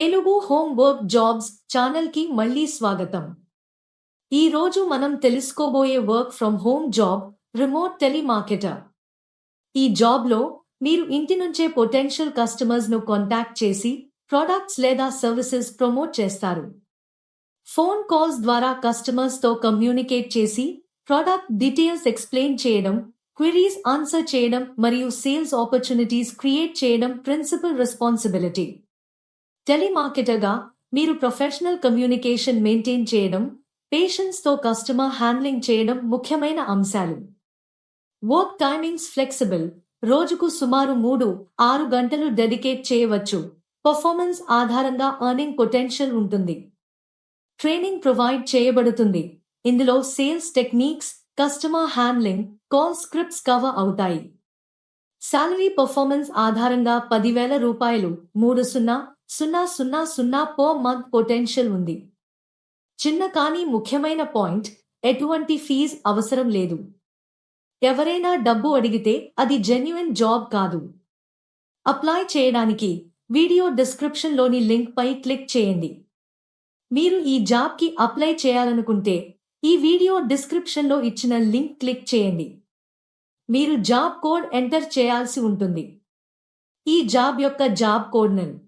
Telugu home work jobs ఛానల్కి మళ్ళీ స్వాగతం. ఈ రోజు మనం తెలుసుకోబోయే work from home job remote telemarketer. ఈ జాబ్లో మీరు ఇంటి నుంచే పొటెన్షియల్ కస్టమర్స్ను కాంటాక్ట్ చేసి ప్రొడక్ట్స్ లేదా సర్వీసెస్ ప్రమోట్ చేస్తారు. ఫోన్ కాల్స్ ద్వారా కస్టమర్స్తో కమ్యూనికేట్ చేసి ప్రొడక్ట్ డీటెయిల్స్ ఎక్స్ప్లెయిన్ చేయడం క్వెరీస్ ఆన్సర్ చేయడం మరియు సేల్స్ ఆపర్చునిటీస్ క్రియేట్ చేయడం ప్రిన్సిపల్ రెస్పాన్సిబిలిటీ. టెలిమార్కెటర్గా మీరు ప్రొఫెషనల్ కమ్యూనికేషన్ మెయింటైన్ చేయడం పేషెంట్స్తో కస్టమర్ హ్యాండ్లింగ్ చేయడం ముఖ్యమైన అంశాలు. Work timings flexible. రోజుకు సుమారు మూడు ఆరు గంటలు డెడికేట్ చేయవచ్చు. పర్ఫార్మెన్స్ ఆధారంగా ఎర్నింగ్ పొటెన్షియల్ ఉంటుంది. ట్రైనింగ్ ప్రొవైడ్ చేయబడుతుంది. ఇందులో sales techniques customer handling call scripts cover అవుతాయి. శాలరీ పర్ఫార్మెన్స్ ఆధారంగా పదివేల రూపాయలు మూడు సున్నా సున్నా సున్నా సున్నా పర్ మంత్ పొటెన్షియల్ ఉంది. చిన్న కానీ ముఖ్యమైన పాయింట్ ఎటువంటి ఫీజ్ అవసరం లేదు. ఎవరైనా డబ్బు అడిగితే అది జెన్యున్ జాబ్ కాదు. అప్లై చేయడానికి వీడియో డిస్క్రిప్షన్లోని లింక్పై క్లిక్ చేయండి. మీరు ఈ జాబ్కి అప్లై చేయాలనుకుంటే ఈ వీడియో డిస్క్రిప్షన్లో ఇచ్చిన లింక్ క్లిక్ చేయండి. మీరు జాబ్ కోడ్ ఎంటర్ చేయాల్సి ఉంటుంది. ఈ జాబ్ యొక్క జాబ్ కోడ్ నెల్